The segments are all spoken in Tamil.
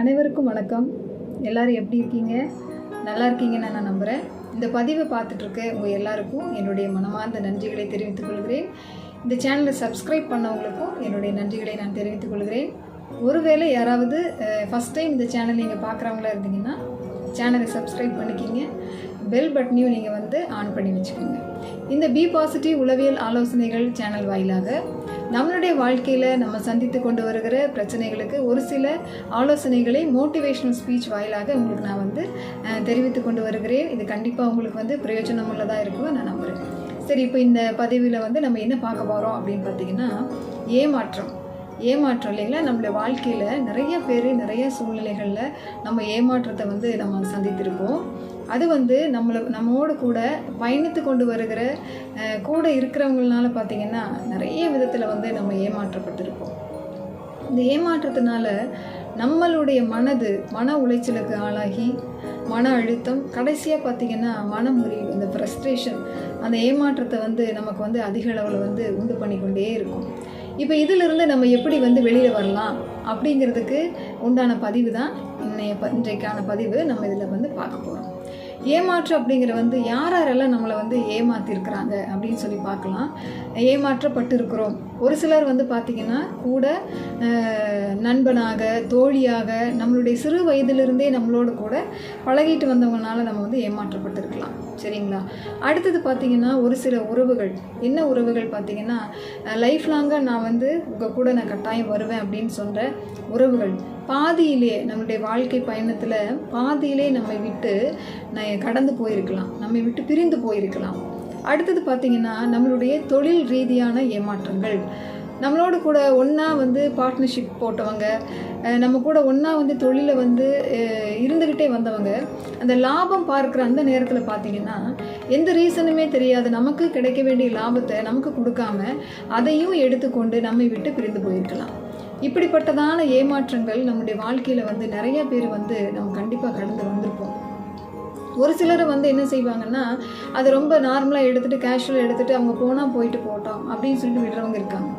அனைவருக்கும் வணக்கம். எல்லாரும் எப்படி இருக்கீங்க? நல்லா இருக்கீங்கன்னு நான் நம்புகிறேன் இந்த பதிவை பார்த்துட்ருக்க உங்கள் எல்லாருக்கும் என்னுடைய மனமார்ந்த நன்றிகளை தெரிவித்துக் கொள்கிறேன். இந்த சேனலை சப்ஸ்கிரைப் பண்ணவங்களுக்கும் என்னுடைய நன்றிகளை நான் தெரிவித்துக் கொள்கிறேன். ஒருவேளை யாராவது ஃபஸ்ட் டைம் இந்த சேனல் நீங்கள் பார்க்குறவங்களா இருந்தீங்கன்னா சேனலை சப்ஸ்கிரைப் பண்ணிக்கிங்க. பெல் பட்டனையும் நீங்கள் வந்து ஆன் பண்ணி வச்சுக்கோங்க. இந்த பி பாசிட்டிவ் உளவியல் ஆலோசனைகள் சேனல் வாயிலாக நம்மளுடைய வாழ்க்கையில் நம்ம சந்தித்து கொண்டு வருகிற பிரச்சனைகளுக்கு ஒரு சில ஆலோசனைகளை மோட்டிவேஷனல் ஸ்பீச் வாயிலாக உங்களுக்கு நான் வந்து தெரிவித்து கொண்டு வருகிறேன். இது கண்டிப்பாக உங்களுக்கு வந்து பிரயோஜனம் உள்ளதாக இருக்கும் நான் நம்புகிறேன் சரி இப்போ இந்த பதிவில் வந்து நம்ம என்ன பார்க்க போகிறோம் அப்படின்னு பார்த்தீங்கன்னா ஏமாற்றம். ஏமாற்றம் இல்லைங்களா? நம்மளுடைய வாழ்க்கையில் நிறைய பேர் நிறைய சூழ்நிலைகளில் நம்ம ஏமாற்றத்தை வந்து நம்ம சந்தித்திருப்போம். அது வந்து நம்மளை நம்மோடு கூட பயணித்து கொண்டு வருகிற கூட இருக்கிறவங்களால பார்த்திங்கன்னா நிறைய விதத்தில் வந்து நம்ம ஏமாற்றப்பட்டிருப்போம். இந்த ஏமாற்றத்தினால நம்மளுடைய மனது மன உளைச்சலுக்கு ஆளாகி மன அழுத்தம் கடைசியாக பார்த்திங்கன்னா மனமுறிவு இந்த ஃப்ரஸ்ட்ரேஷன் அந்த ஏமாற்றத்தை வந்து நமக்கு வந்து அதிக அளவில் வந்து உண்டு பண்ணிக்கொண்டே இருக்கும். இப்போ இதிலிருந்து நம்ம எப்படி வந்து வெளியில் வரலாம் அப்படிங்கிறதுக்கு உண்டான பதிவு தான் இன்றைய ப இன்றைக்கான பதிவு நம்ம இதில் வந்து பார்க்க போகிறோம் ஏமாற்று அப்படிங்கிற வந்து யார் யாரெல்லாம் நம்மளை வந்து ஏமாத்திருக்கிறாங்க அப்படின்னு சொல்லி பார்க்கலாம். ஏமாற்றப்பட்டிருக்கிறோம். ஒரு சிலர் வந்து பார்த்திங்கன்னா கூட நண்பனாக தோழியாக நம்மளுடைய சிறு வயதிலிருந்தே நம்மளோட கூட பழகிட்டு வந்தவங்கனால நம்ம வந்து ஏமாற்றப்பட்டிருக்கலாம். சரிங்களா? அடுத்தது பார்த்திங்கன்னா ஒரு சில உறவுகள். என்ன உறவுகள் பார்த்திங்கன்னா லைஃப் லாங்காக நான் வந்து உங்கள் கூட நான் கட்டாயம் வருவேன் அப்படின்னு சொல்கிற உறவுகள். பாதியிலே நம்மளுடைய வாழ்க்கை பயணத்தில் பாதியிலே நம்மை விட்டு நான் கடந்து போயிருக்கலாம். நம்மை விட்டு பிரிந்து போயிருக்கலாம். அடுத்தது பார்த்திங்கன்னா நம்மளுடைய தொழில் ரீதியான ஏமாற்றங்கள். நம்மளோட கூட ஒன்றா வந்து பார்ட்னர்ஷிப் போட்டவங்க நம்ம கூட ஒன்றா வந்து தொழிலை வந்து இருந்துக்கிட்டே வந்தவங்க அந்த லாபம் பார்க்குற அந்த நேரத்தில் பார்த்தீங்கன்னா எந்த ரீசனுமே தெரியாது. நமக்கு கிடைக்க வேண்டிய லாபத்தை நமக்கு கொடுக்காம அதையும் எடுத்துக்கொண்டு நம்மை விட்டு பிரிந்து போயிருக்கலாம். இப்படிப்பட்டதான ஏமாற்றங்கள் நம்முடைய வாழ்க்கையில் வந்து நிறைய பேர் வந்து நம்ம கண்டிப்பாக கடந்து வந்திருப்போம். ஒரு சிலர் வந்து என்ன செய்வாங்கன்னா அதை ரொம்ப நார்மலாக எடுத்துகிட்டு கேஷுவலாக எடுத்துகிட்டு அவங்க போனால் போயிட்டு போட்டோம் அப்படின்னு சொல்லிட்டு விடுறவங்க இருக்காங்க.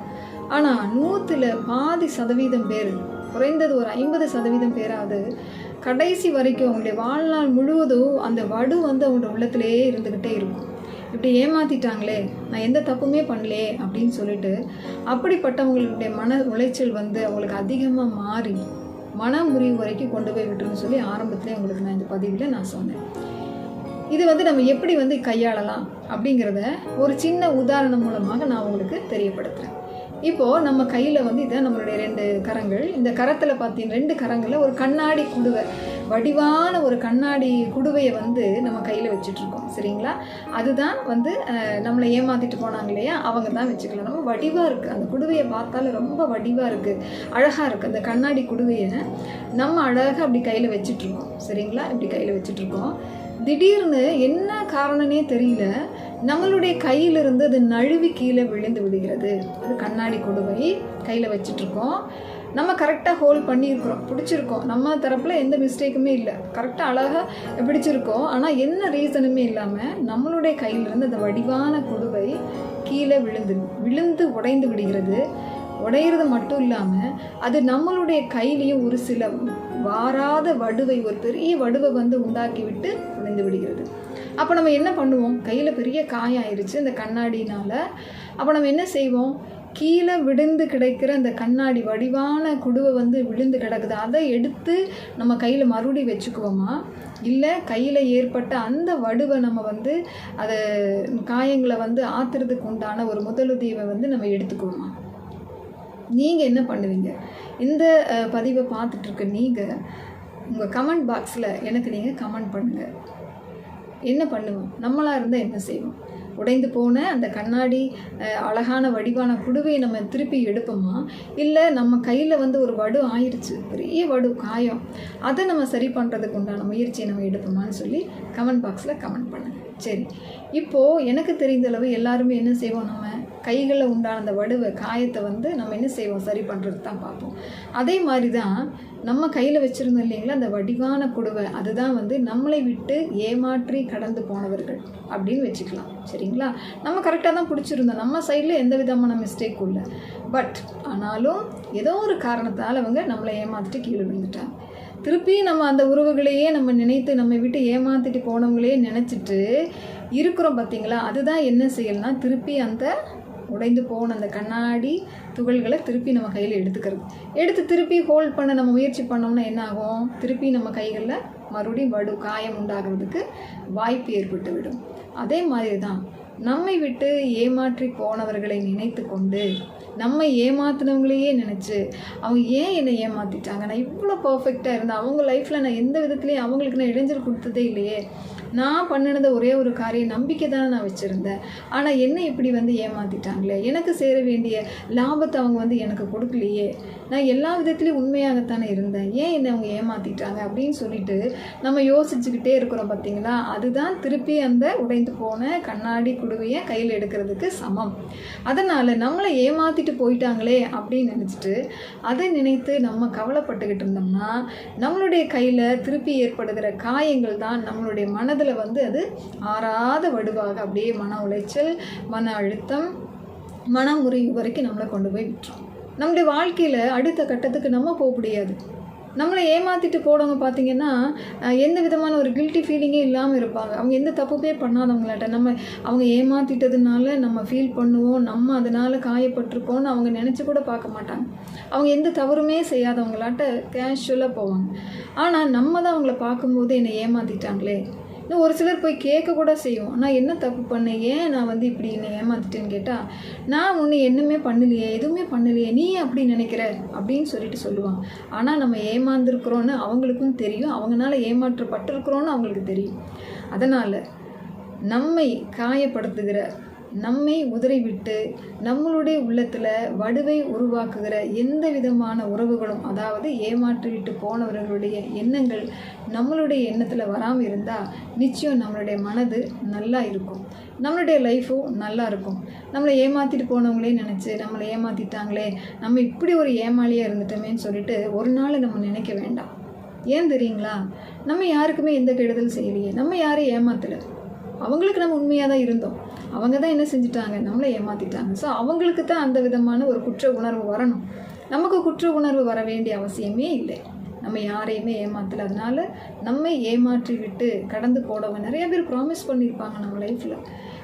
ஆனால் நூற்றில் பாதி சதவீதம் பேர் குறைந்தது ஒரு ஐம்பது சதவீதம் பேராவது கடைசி வரைக்கும் அவங்களுடைய வாழ்நாள் முழுவதும் அந்த வடு வந்து அவங்களோட உள்ளத்திலேயே இருந்துக்கிட்டே இருக்கும். இப்படி ஏமாத்திட்டாங்களே நான் எந்த தப்புமே பண்ணலையே அப்படின்னு சொல்லிட்டு அப்படிப்பட்டவங்களுடைய மன உளைச்சல் வந்து அவங்களுக்கு அதிகமாக மாறி மன முறிவு வரைக்கும் கொண்டு போய் விட்டுருன்னு சொல்லி ஆரம்பத்திலே உங்களுக்கு நான் இந்த பதிவில் நான் சொன்னேன். இது வந்து நம்ம எப்படி வந்து கையாளலாம் அப்படிங்கிறத ஒரு சின்ன உதாரணம் மூலமாக நான் உங்களுக்கு தெரியப்படுத்துகிறேன் இப்போது நம்ம கையில் வந்து இதை நம்மளுடைய ரெண்டு கரங்கள். இந்த கரத்தில் பார்த்தீங்கன்னா ரெண்டு கரங்களில் ஒரு கண்ணாடி குடுவை. வடிவான ஒரு கண்ணாடி குடுவையை வந்து நம்ம கையில் வச்சுட்ருக்கோம் சரிங்களா? அதுதான் வந்து நம்மளை ஏமாற்றிட்டு போனாங்க இல்லையா? அவங்க தான் வச்சுக்கலாம். நம்ம வடிவாக இருக்குது அந்த குடுவையை பார்த்தாலும் ரொம்ப வடிவாக இருக்குது அழகாக இருக்குது அந்த கண்ணாடி குடுவையை நம்ம அழகாக அப்படி கையில் வச்சுட்ருக்கோம் சரிங்களா? இப்படி கையில் வச்சிட்ருக்கோம் திடீர்னு என்ன காரணனே தெரியல. நம்மளுடைய கையிலிருந்து அது நழுவி கீழே விழுந்து விடுகிறது. அது கண்ணாடி கொடுவை கையில் வச்சிட்ருக்கோம் நம்ம கரெக்டாக ஹோல்ட் பண்ணியிருக்கிறோம். பிடிச்சிருக்கோம். நம்ம தரப்பில் எந்த மிஸ்டேக்குமே இல்லை. கரெக்டாக அழகாக பிடிச்சிருக்கோம். ஆனால் என்ன ரீசனுமே இல்லாமல் நம்மளுடைய கையிலிருந்து அந்த வடிவான கொடுவை கீழே விழுந்து விழுந்து உடைந்து விடுகிறது. உடையிறது மட்டும் இல்லாமல் அது நம்மளுடைய கையிலையும் ஒரு சில வாராத வடுவை ஒரு பெரிய வடுவை வந்து உண்டாக்கி விட்டு விழுந்து விடுகிறது. அப்போ நம்ம என்ன பண்ணுவோம்? கையில் பெரிய காயம் இந்த கண்ணாடினால். அப்போ நம்ம என்ன செய்வோம்? கீழே விழுந்து கிடைக்கிற அந்த கண்ணாடி வடிவான குடுவை வந்து விழுந்து கிடக்குது. அதை எடுத்து நம்ம கையில் மறுபடி வச்சுக்குவோமா? இல்லை கையில் ஏற்பட்ட அந்த வடுவை நம்ம வந்து அதை காயங்களை வந்து ஆத்துறதுக்கு உண்டான ஒரு முதலுதவியை வந்து நம்ம எடுத்துக்குவோமா? நீங்கள் என்ன பண்ணுவீங்க? இந்த பதிவை பார்த்துட்ருக்க நீங்கள் உங்கள் கமெண்ட் பாக்ஸில் எனக்கு நீங்கள் கமெண்ட் பண்ணுங்கள் என்ன பண்ணுவோம்? நம்மளாக இருந்தால் என்ன செய்வோம்? உடைந்து போன அந்த கண்ணாடி அழகான வடிவான குடுவையை நம்ம திருப்பி எடுப்போமா? இல்லை நம்ம கையில் வந்து ஒரு வடு ஆயிடுச்சு பெரிய வடு காயம் அதை நம்ம சரி பண்ணுறதுக்கு உண்டான முயற்சியை நம்ம எடுப்போமான்னு சொல்லி கமெண்ட் பாக்ஸில் கமெண்ட் பண்ணுங்கள் சரி. இப்போது எனக்கு தெரிந்த அளவு எல்லாருமே என்ன செய்வோம் நம்ம? கைகளில் உண்டான அந்த வடுவை காயத்தை வந்து நம்ம என்ன செய்வோம்? சரி பண்ணுறது தான் பார்ப்போம். அதே மாதிரி தான் நம்ம கையில் வச்சுருந்தோம் இல்லைங்களா? அந்த வடிவான குடுவை அதுதான் வந்து நம்மளை விட்டு ஏமாற்றி கடந்து போனவர்கள் அப்படின்னு வச்சுக்கலாம். சரிங்களா? நம்ம கரெக்டாக தான் பிடிச்சிருந்தோம். நம்ம சைடில் எந்த விதமான மிஸ்டேக்கும் இல்லை. பட் ஆனாலும் ஏதோ ஒரு காரணத்தால் அவங்க நம்மளை ஏமாற்றிட்டு கீழே விழுந்துட்டாங்க. திருப்பி நம்ம அந்த உறவுகளையே நம்ம நினைத்து நம்ம விட்டு ஏமாத்திட்டு போனவங்களையே நினச்சிட்டு இருக்கிறோம் பார்த்தீங்களா அதுதான் என்ன செய்யலாம் திருப்பி அந்த உடைந்து போன அந்த கண்ணாடி துகள்களை திருப்பி நம்ம கையில் எடுத்துக்கிறது. எடுத்து திருப்பி ஹோல்ட் பண்ண நம்ம முயற்சி பண்ணோம்னா என்ன ஆகும்? திருப்பி நம்ம கைகளில் மறுபடியும் வடு காயம் உண்டாகிறதுக்கு வாய்ப்பு ஏற்பட்டு விடும். அதே மாதிரி தான் நம்மை விட்டு ஏமாற்றி போனவர்களை நினைத்து கொண்டு நம்ம ஏமாத்தினவங்களையே நினச்சி அவங்க ஏன் என்னை ஏமாற்றிட்டாங்க நான் இவ்வளோ பர்ஃபெக்டாக இருந்தேன். அவங்க லைஃப்பில் நான் எந்த விதத்துலேயும் அவங்களுக்கு நான் இடைஞ்சல் கொடுத்ததே இல்லையே. நான் பண்ணினது ஒரே ஒரு காரியம் நம்பிக்கை தானே நான் வச்சுருந்தேன். ஆனால் என்ன இப்படி வந்து ஏமாற்றிட்டாங்களே எனக்கு சேர வேண்டிய லாபத்தை அவங்க வந்து எனக்கு கொடுக்கலையே. நான் எல்லா விதத்துலேயும் உண்மையாகத்தானே இருந்தேன். ஏன் என்னை அவங்க ஏமாற்றிட்டாங்க அப்படின்னு சொல்லிட்டு நம்ம யோசிச்சுக்கிட்டே இருக்கிறோம் பார்த்தீங்களா அதுதான் திருப்பி அந்த உடைந்து போன கண்ணாடி குடுவையை கையில் எடுக்கிறதுக்கு சமம். அதனால் நம்மளை ஏமாற்றிட்டு போயிட்டாங்களே அப்படின்னு நினச்சிட்டு அதை நினைத்து நம்ம கவலைப்பட்டுக்கிட்டு இருந்தோம்னா நம்மளுடைய கையில் திருப்பி ஏற்படுகிற காயங்கள் தான் நம்மளுடைய மனதில் வந்து அது ஆறாத வடுவாக அப்படியே மன உளைச்சல் மன அழுத்தம் மன முறிவு வரைக்கும் நம்மளை கொண்டு போய் விட்டுரும். நம்முடைய வாழ்க்கையில் அடுத்த கட்டத்துக்கு நம்ம போக முடியாது. நம்மளை ஏமாற்றிட்டு போனவங்க பார்த்தீங்கன்னா எந்த விதமான ஒரு கில்ட்டி ஃபீலிங்கே இல்லாமல் இருப்பாங்க. அவங்க எந்த தப்புமே பண்ணாதவங்களாட்ட நம்ம அவங்க ஏமாற்றிட்டதுனால நம்ம ஃபீல் பண்ணுவோம் நம்ம அதனால் காயப்பட்டிருக்கோம்னு அவங்க நினச்சி கூட பார்க்க மாட்டாங்க. அவங்க எந்த தவறுமே செய்யாதவங்களாட்ட கேஷுவலாக போவாங்க. ஆனால் நம்ம தான் அவங்கள பார்க்கும்போது என்னை ஏமாற்றிட்டாங்களே இன்னும் ஒரு சிலர் போய் கேட்க கூட செய்வோம் நான் என்ன தப்பு பண்ணேன் ஏன் நான் வந்து இப்படி என்னை ஏமாத்திட்டேன்னு கேட்டால் நான் ஒன்று என்னமே பண்ணலையே எதுவுமே பண்ணலையே நீ அப்படி நினைக்கிற? அப்படின்னு சொல்லிட்டு சொல்லுவாங்க. ஆனால் நம்ம ஏமாந்துருக்குறோன்னு அவங்களுக்கும் தெரியும். அவங்களால ஏமாற்றப்பட்டிருக்கிறோன்னு அவங்களுக்கு தெரியும். அதனால் நம்மை காயப்படுத்துகிற நம்மை உதறிவிட்டு நம்மளுடைய உள்ளத்தில் வடுவை உருவாக்குகிற எந்த விதமான உறவுகளும் அதாவது ஏமாற்றிவிட்டு போனவர்களுடைய எண்ணங்கள் நம்மளுடைய எண்ணத்தில் வராமல் இருந்தால் நிச்சயம் நம்மளுடைய மனது நல்லா இருக்கும். நம்மளுடைய லைஃப்பும் நல்லா இருக்கும். நம்மளை ஏமாற்றிட்டு போனவங்களே நினச்சி நம்மளை ஏமாற்றிட்டாங்களே நம்ம இப்படி ஒரு ஏமாளியாக இருந்துட்டோமேன்னு சொல்லிட்டு ஒரு நாள் நம்ம நினைக்க வேண்டாம். ஏன் தெரியுங்களா? நம்ம யாருக்குமே எந்த கெடுதல் செய்யலையே. நம்ம யாரையும் ஏமாத்தலை. அவங்களுக்கு நம்ம உண்மையாக தான் இருந்தோம். அவங்க தான் என்ன செஞ்சுட்டாங்க? நம்மளை ஏமாற்றிட்டாங்க ஸோ அவங்களுக்கு தான் அந்த விதமான ஒரு குற்ற உணர்வு வரணும். நமக்கு குற்ற உணர்வு வர வேண்டிய அவசியமே இல்லை. நம்ம யாரையுமே ஏமாத்தல. அதனால் நம்மை ஏமாற்றி விட்டு கடந்து போடவங்க நிறைய பேர் ப்ராமிஸ் பண்ணியிருப்பாங்க நம்ம லைஃப்பில்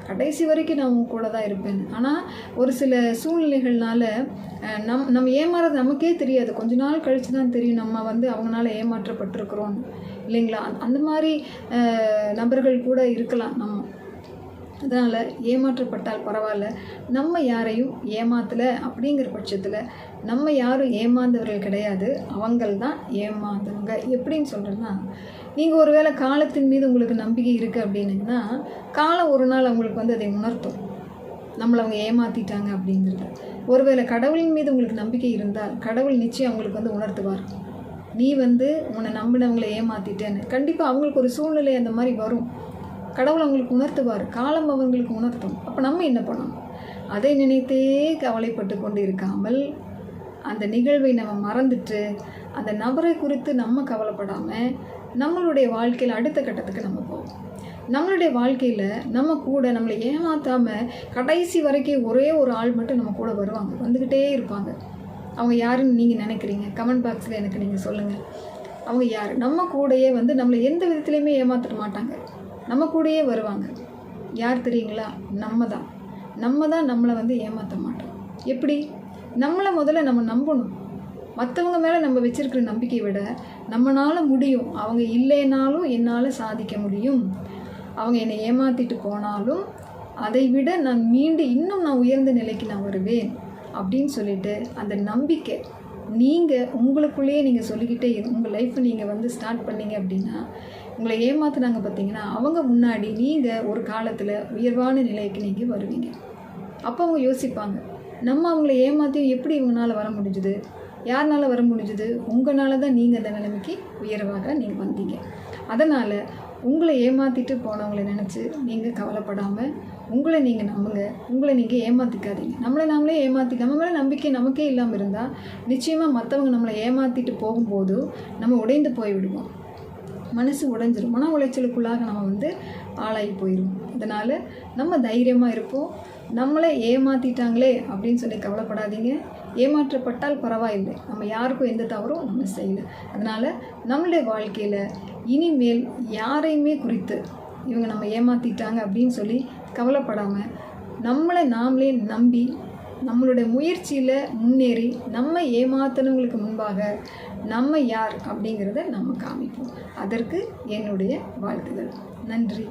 கடைசி வரைக்கும் நான் உங்க கூட தான் இருப்பேன். ஆனால் ஒரு சில சூழ்நிலைகள்னால நம் நம்ம ஏமாறது நமக்கே தெரியாது. கொஞ்ச நாள் கழித்து தான் தெரியும் நம்ம வந்து அவங்களால ஏமாற்றப்பட்டிருக்கிறோம். இல்லைங்களா? அந்த- மாதிரி நபர்கள் கூட இருக்கலாம் நம்ம. அதனால் ஏமாற்றப்பட்டால் பரவாயில்ல. நம்ம யாரையும் ஏமாத்தலை அப்படிங்கிற பட்சத்தில் நம்ம யாரும் ஏமாந்தவர்கள் கிடையாது. அவங்கள் தான் ஏமாந்தவங்க. எப்படின்னு சொல்கிறேன்னா நீங்கள் ஒருவேளை காலத்தின் மீது உங்களுக்கு நம்பிக்கை இருக்குது அப்படின்னிங்கன்னா காலம் ஒரு நாள் அவங்களுக்கு வந்து அதை உணர்த்தும். நம்மளை அவங்க ஏமாற்றிட்டாங்க அப்படிங்கிறது. ஒருவேளை கடவுளின் மீது உங்களுக்கு நம்பிக்கை இருந்தால் கடவுள் நிச்சயம் அவங்களுக்கு வந்து உணர்த்துவார். நீ வந்து உன்னை நம்பினவங்களை ஏமாற்றிட்டேன்னு கண்டிப்பாக அவங்களுக்கு ஒரு சூழ்நிலை அந்த மாதிரி வரும். கடவுள் அவங்களுக்கு உணர்த்துவார். காலம் அவங்களுக்கு உணர்த்தும். அப்போ நம்ம என்ன பண்ணணும்? அதை நினைத்தே கவலைப்பட்டு கொண்டு இருக்காமல் அந்த நிகழ்வை நம்ம மறந்துட்டு அந்த நபரை குறித்து நம்ம கவலைப்படாமல் நம்மளுடைய வாழ்க்கையில் அடுத்த கட்டத்துக்கு நம்ம போவோம். நம்மளுடைய வாழ்க்கையில் நம்ம கூட நம்மளை ஏமாற்றாமல் கடைசி வரைக்கும் ஒரே ஒரு ஆள் மட்டும் நம்ம கூட வருவாங்க. வந்துக்கிட்டே இருப்பாங்க. அவங்க யாருன்னு நீங்கள் நினைக்கிறீங்க? கமெண்ட் பாக்ஸில் எனக்கு நீங்கள் சொல்லுங்கள் அவங்க யார்? நம்ம கூடயே வந்து நம்மளை எந்த விதத்துலையுமே ஏமாற்ற மாட்டாங்க. நம்ம கூடயே வருவாங்க. யார் தெரியுங்களா? நம்ம தான். நம்ம தான் நம்மளை வந்து ஏமாற்ற மாட்டோம். எப்படி? நம்மளை முதல்ல நம்ம நம்பணும். மற்றவங்க மேலே நம்ம வச்சுருக்கிற நம்பிக்கையை விட நம்மளால முடியும். அவங்க இல்லைனாலும் என்னால் சாதிக்க முடியும். அவங்க என்னை ஏமாற்றிட்டு போனாலும் அதை விட நான் மீண்டு இன்னும் நான் உயர்ந்த நிலைக்கு நான் வருவேன் அப்படின்னு சொல்லிட்டு அந்த நம்பிக்கை நீங்கள் உங்களுக்குள்ளேயே நீங்கள் சொல்லிக்கிட்டே உங்கள் லைஃப்பை நீங்கள் வந்து ஸ்டார்ட் பண்ணீங்க அப்படின்னா உங்களை ஏமாத்துனாங்க பார்த்தீங்கன்னா அவங்க முன்னாடி நீங்கள் ஒரு காலத்தில் உயர்வான நிலைக்கு நீங்கள் வருவீங்க. அப்போ அவங்க யோசிப்பாங்க நம்ம அவங்கள ஏமாற்றி எப்படி இவங்களால் வர முடிஞ்சுது? யாருனால வர முடிஞ்சது? உங்களால தான் நீங்கள் அந்த நிலைமைக்கு உயர்வாக நீங்கள் வந்தீங்க. அதனால் உங்களை ஏமாற்றிட்டு போனவங்களை நினச்சி நீங்கள் கவலைப்படாமல் உங்களை நீங்கள் நம்புங்க. உங்களை நீங்கள் ஏமாற்றிக்காதீங்க நம்மளை நாமளே ஏமாற்றி நம்ம மேலே நம்பிக்கை நமக்கே இல்லாமல் இருந்தால் நிச்சயமாக மற்றவங்க நம்மளை ஏமாற்றிட்டு போகும்போது நம்ம உடைந்து போய் விடுவோம் மனசு உடைஞ்சிரும். மன உளைச்சலுக்குள்ளாக நம்ம வந்து ஆளாகி போயிடும் அதனால் நம்ம தைரியமாக இருப்போம். நம்மளை ஏமாற்றிட்டாங்களே அப்படின்னு சொல்லி கவலைப்படாதீங்க. ஏமாற்றப்பட்டால் பரவாயில்லை. நம்ம யாருக்கும் எந்த தவறும் நம்ம செய்யலை. அதனால் நம்மளுடைய வாழ்க்கையில் இனிமேல் யாரையுமே குறித்து இவங்க நம்ம ஏமாற்றிட்டாங்க அப்படின்னு சொல்லி கவலைப்படாமல் நம்மளை நாமளே நம்பி நம்மளுடைய முயற்சியில் முன்னேறி நம்ம ஏமாத்தினவங்களுக்கு முன்பாக நம்ம யார் அப்படிங்கிறத நம்ம காமிப்போம். அதற்கு என்னுடைய வாழ்த்துகள். நன்றி.